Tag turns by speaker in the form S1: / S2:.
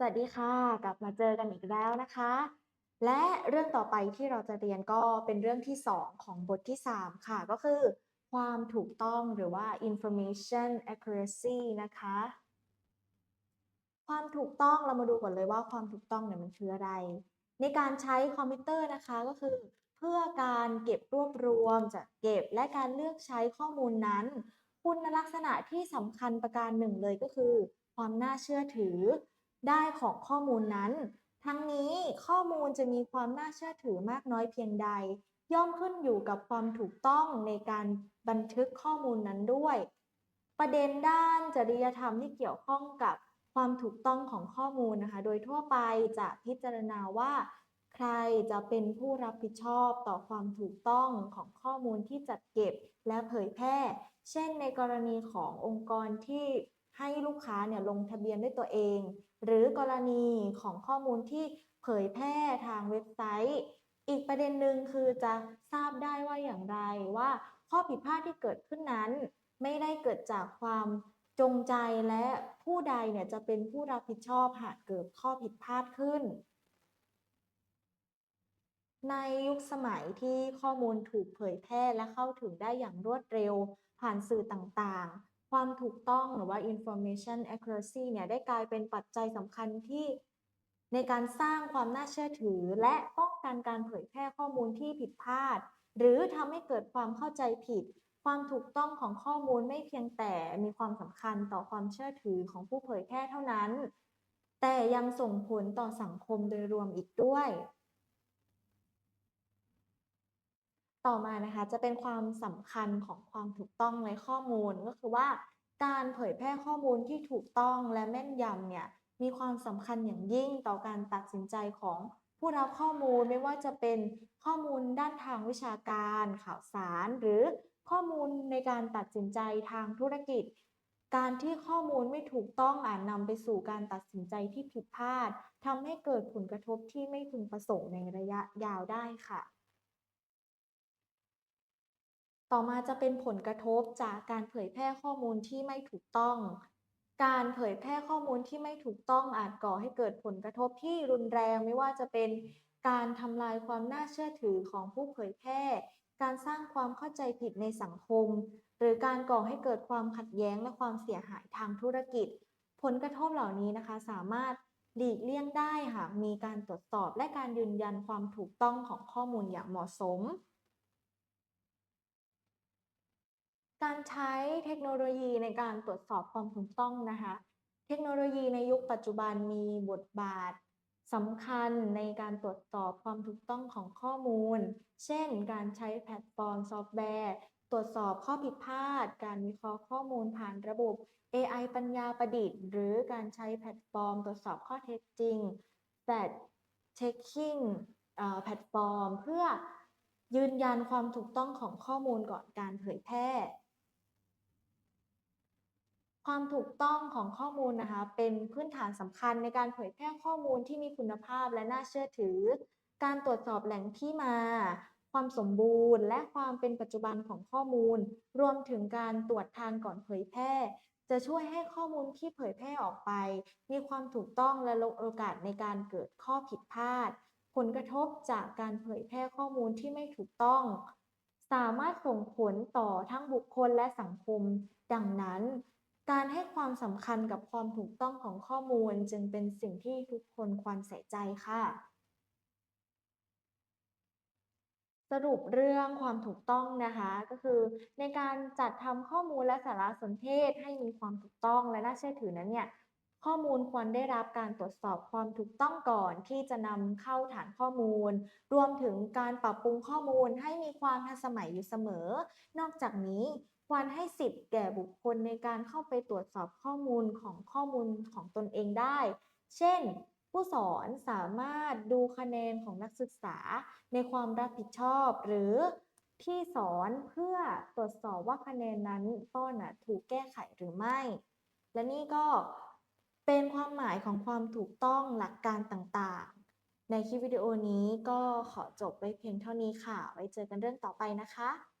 S1: สวัสดีค่ะกลับมาเจอกันอีกแล้วนะคะ และเรื่องต่อไปที่เราจะเรียนก็เป็นเรื่องที่ 2 ของบทที่ 3 ค่ะ ก็คือ ความถูกต้องหรือว่า information accuracy นะคะ ความถูกต้องเรามาดูก่อนเลยว่าความถูกต้องเนี่ยมันคืออะไร ในการใช้คอมพิวเตอร์นะคะก็คือ เพื่อการเก็บรวบรวมจัดเก็บและการเลือกใช้ข้อมูลนั้น คุณลักษณะที่สำคัญประการหนึ่งเลยก็คือ ความน่าเชื่อถือ ได้ของข้อมูลนั้น ทั้งนี้ข้อมูลจะมีความน่าเชื่อถือมากน้อยเพียงใด ย่อมขึ้นอยู่กับความถูกต้องในการบันทึกข้อมูลนั้นด้วย ประเด็นด้านจริยธรรมที่เกี่ยวข้องกับความถูกต้องของข้อมูลนะคะ โดยทั่วไปจะพิจารณาว่า ใครจะเป็นผู้รับผิดชอบต่อความถูกต้องของข้อมูลที่จัดเก็บและเผยแพร่ เช่นในกรณีขององค์กรที่ ให้ลูกค้าเนี่ยลงทะเบียนด้วยตัวเอง หรือกรณีของข้อมูลที่เผยแพร่ทางเว็บไซต์ อีกประเด็นหนึ่งคือจะทราบได้ว่าอย่างไรว่าข้อผิดพลาดที่เกิดขึ้นนั้น ไม่ได้เกิดจากความจงใจและผู้ใดเนี่ยจะเป็นผู้รับผิดชอบหากเกิดข้อผิดพลาดขึ้น ในยุคสมัยที่ข้อมูลถูกเผยแพร่และเข้าถึงได้อย่างรวดเร็ว ผ่านสื่อต่าง ความถูกต้องหรือว่า information accuracy เนี่ยได้กลายเป็นปัจจัยสำคัญที่ในการสร้างความน่าเชื่อถือ และป้องกันการเผยแพร่ข้อมูลที่ผิดพลาด หรือทำให้เกิดความเข้าใจผิด ความถูกต้องของข้อมูลไม่เพียงแต่มีความสำคัญต่อความเชื่อถือของผู้เผยแพร่เท่านั้น แต่ยังส่งผลต่อสังคมโดยรวมอีกด้วย ต่อมานะคะจะเป็นความสำคัญของความถูกต้องในข้อมูลก็คือว่าการเผยแพร่ข้อมูลที่ถูกต้องและแม่นยำเนี่ยมีความสำคัญอย่างยิ่งต่อการตัดสินใจของผู้รับข้อมูลไม่ว่าจะเป็นข้อมูลด้านทางวิชาการ ข่าวสาร หรือข้อมูลในการตัดสินใจทางธุรกิจ การที่ข้อมูลไม่ถูกต้องอาจนำไปสู่การตัดสินใจที่ผิดพลาดทำให้เกิดผลกระทบที่ไม่พึงประสงค์ในระยะยาวได้ค่ะ ต่อมาจะเป็นผลกระทบจากการเผยแพร่ข้อมูลที่ไม่ถูกต้อง การเผยแพร่ข้อมูลที่ไม่ถูกต้องอาจก่อให้เกิดผลกระทบที่รุนแรงไม่ว่าจะเป็นการทำลายความน่าเชื่อถือของผู้เผยแพร่ การสร้างความเข้าใจผิดในสังคม หรือการก่อให้เกิดความขัดแย้งและความเสียหายทางธุรกิจ ผลกระทบเหล่านี้นะคะ สามารถหลีกเลี่ยงได้หากมีการตรวจสอบและการยืนยันความถูกต้องของข้อมูลอย่างเหมาะสม การใช้เทคโนโลยีในการตรวจสอบความถูกต้องนะคะ เทคโนโลยีในยุคปัจจุบันมีบทบาทสำคัญในการตรวจสอบความถูกต้องของข้อมูล เช่น การใช้แพลตฟอร์มซอฟต์แวร์ ตรวจสอบข้อผิดพลาด การวิเคราะห์ข้อมูลผ่านระบบ AI ปัญญาประดิษฐ์ หรือการใช้แพลตฟอร์ม ตรวจสอบข้อเท็จจริง fact checking แพลตฟอร์ม เพื่อยืนยันความถูกต้องของข้อมูลก่อนการเผยแพร่ ความถูกต้องของข้อมูลนะคะ เป็นพื้นฐานสำคัญในการเผยแพร่ข้อมูลที่มีคุณภาพและน่าเชื่อถือ การตรวจสอบแหล่งที่มา ความสมบูรณ์ และความเป็นปัจจุบันของข้อมูล รวมถึงการตรวจทานก่อนเผยแพร่ จะช่วยให้ข้อมูลที่เผยแพร่ออกไป มีความถูกต้องและลดโอกาสในการเกิดข้อผิดพลาด ผลกระทบจากการเผยแพร่ข้อมูลที่ไม่ถูกต้อง สามารถส่งผลต่อทั้งบุคคลและสังคม ดังนั้น การให้ความสำคัญกับความถูกต้องของข้อมูลจึงเป็นสิ่งที่ทุกคนควรใส่ใจค่ะ สรุปเรื่องความถูกต้องนะคะ ก็คือ ในการจัดทำข้อมูลและสารสนเทศให้มีความถูกต้องและน่าเชื่อถือนั้นเนี่ยข้อมูลควรได้รับการตรวจสอบความถูกต้องก่อนที่จะนำเข้าฐานข้อมูล รวมถึงการปรับปรุงข้อมูลให้มีความทันสมัยอยู่เสมอ นอกจากนี้ ควรให้สิทธิ์แก่บุคคลในการเข้าไปตรวจสอบข้อมูลของข้อมูลของตนเองได้ เช่น ผู้สอนสามารถดูคะแนนของนักศึกษาในความรับผิดชอบ หรือที่สอนเพื่อตรวจสอบว่าคะแนนนั้นต้นน่ะถูกแก้ไขหรือไม่ และนี่ก็เป็นความหมายของความถูกต้องหลักการต่างๆ ในคลิปวิดีโอนี้ก็ขอจบไว้เพียงเท่านี้ค่ะ ไว้เจอกันเรื่องต่อไปนะคะ